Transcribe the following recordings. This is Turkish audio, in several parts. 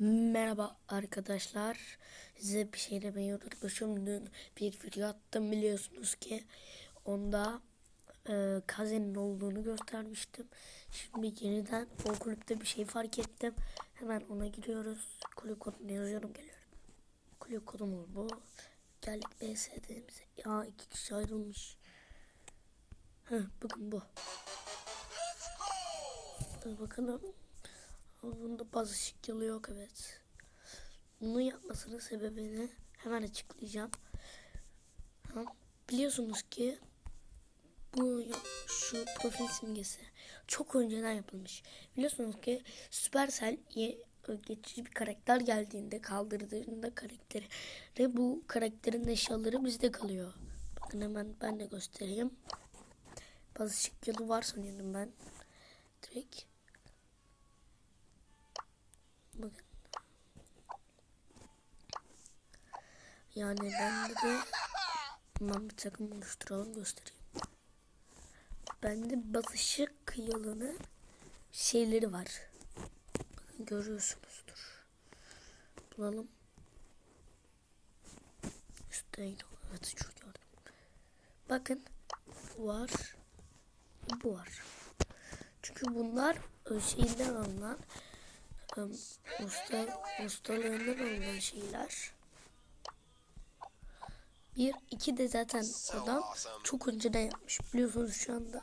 Merhaba arkadaşlar. Size bir şey demeyi unutmuşum. Dün bir video attım biliyorsunuz ki. Onda e, Kazen'in olduğunu göstermiştim. Şimdi yeniden o kulüpte bir şey fark ettim. Hemen ona giriyoruz. Kulüp kodunu yazıyorum geliyorum. Kulüp kodumuz bu. Geldik BSD'mize. Ya iki kişi ayrılmış. Heh, bakın bu. Dur bakalım. Bunda bazı şıkyalı yok evet. Bunu yapmasının sebebini hemen açıklayacağım. Ha, biliyorsunuz ki bu şu profil simgesi çok önceden yapılmış. Biliyorsunuz ki Supercell geçici bir karakter geldiğinde kaldırdığında karakteri ve bu karakterin eşyaları bizde kalıyor. Bakın hemen ben de göstereyim. Bazı şıkyalı var sanıyordum ben. Direkt. Bakın. Yani ben de ben bir takım oluşturalım göstereyim. Bende batışık kıyalını şeyleri var. Bakın görüyorsunuzdur. Bulalım. Üstteydi. Evet çok gördüm. Bakın var. Bu var. Çünkü bunlar şeyden alınan um, usta ustalığından alınan şeyler. Bir, iki de zaten adam çok önceden yapmış. Biliyorsunuz şu anda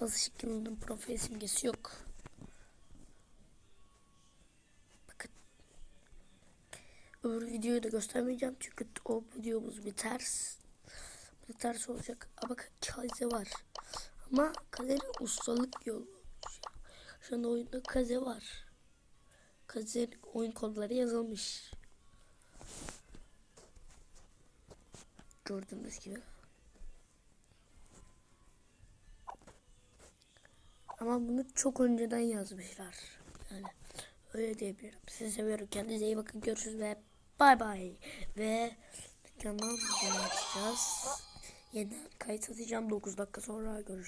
bazı şekillerinin profil simgesi yok. Bakın. Öbür videoyu da göstermeyeceğim çünkü o videomuz bir ters. Bir ters olacak. Ama kaze var. Ama kazenin ustalık yolu. Şu anda oyunda kaze var. Kazenin oyun kodları yazılmış. Gördüğünüz gibi. Ama bunu çok önceden yazmışlar. Yani öyle diyebilirim. Sizi seviyorum. Kendinize iyi bakın. Görüşürüz ve bay bay. Ve dükkandan açacağız. Yeniden kayıt atacağım. 9 dakika sonra görüşürüz.